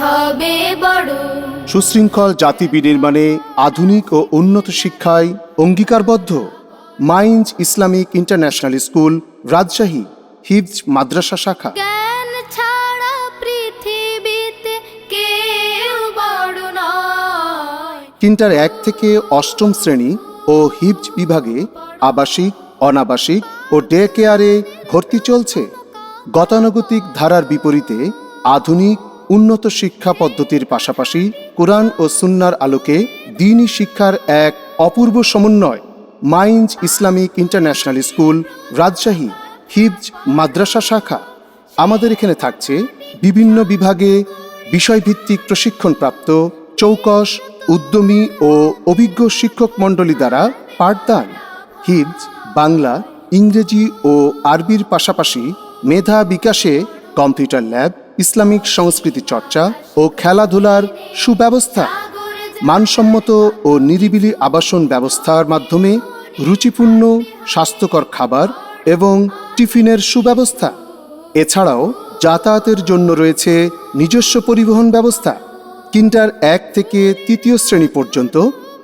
হবে বড়। সুশৃঙ্খল জাতি বিনির্মাণে আধুনিক ও উন্নত শিক্ষায় অঙ্গীকারবদ্ধ Mines Islamic international school Rajshahi হিফজ মাদ্রাসা শাখা। জ্ঞান ছাড়া পৃথিবীতে কেউ বড় নয়। কিন্টার এক থেকে অষ্টম শ্রেণি ও হিফজ বিভাগে আবাসিক অনাবাসিক ও ডে কেয়ারে ভর্তি চলছে। গতানুগতিক ধারার বিপরীতে আধুনিক, উন্নত শিক্ষা পদ্ধতির পাশাপাশি কোরআন ও সুন্নার আলোকে দিনী শিক্ষার এক অপূর্ব সমন্বয়। Mines Islamic international school, Rajshahi হিফজ মাদ্রাসা শাখা। আমাদের এখানে থাকছে বিভিন্ন বিভাগে বিষয়ভিত্তিক প্রশিক্ষণপ্রাপ্ত চৌকস উদ্যমী ও অভিজ্ঞ শিক্ষক মণ্ডলী দ্বারা পাঠদান। হিফজ বাংলা, ইংরেজি ও আরবির পাশাপাশি মেধা বিকাশে কম্পিউটার ল্যাব, ইসলামিক সংস্কৃতি চর্চা ও খেলাধুলার সুব্যবস্থা। মানসম্মত ও নিরিবিলি আবাসন ব্যবস্থার মাধ্যমে রুচিপূর্ণ, স্বাস্থ্যকর খাবার এবং টিফিনের সুব্যবস্থা। এছাড়াও যাতায়াতের জন্য রয়েছে নিজস্ব পরিবহন ব্যবস্থা। কিন্টার এক থেকে তৃতীয় শ্রেণি পর্যন্ত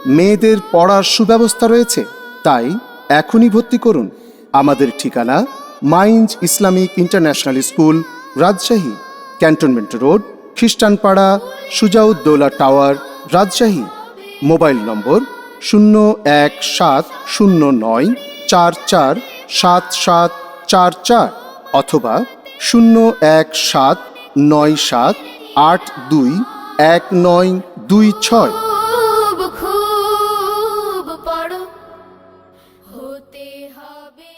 মেয়েদের পড়ার সুব্যবস্থা রয়েছে। তাই এখনই ভর্তি করুন। আমাদের ঠিকানা Mines Islamic international school, Rajshahi. Cantonment road, Khristanpara, Sujauddaula tower, Rajshahi. Mobile number শূন্য এক সাত শূন্য নয় চার চার সাত সাত চার চার অথবা শূন্য এক সাত নয় সাত আট দুই এক নয় দুই ছয়। হতে হবে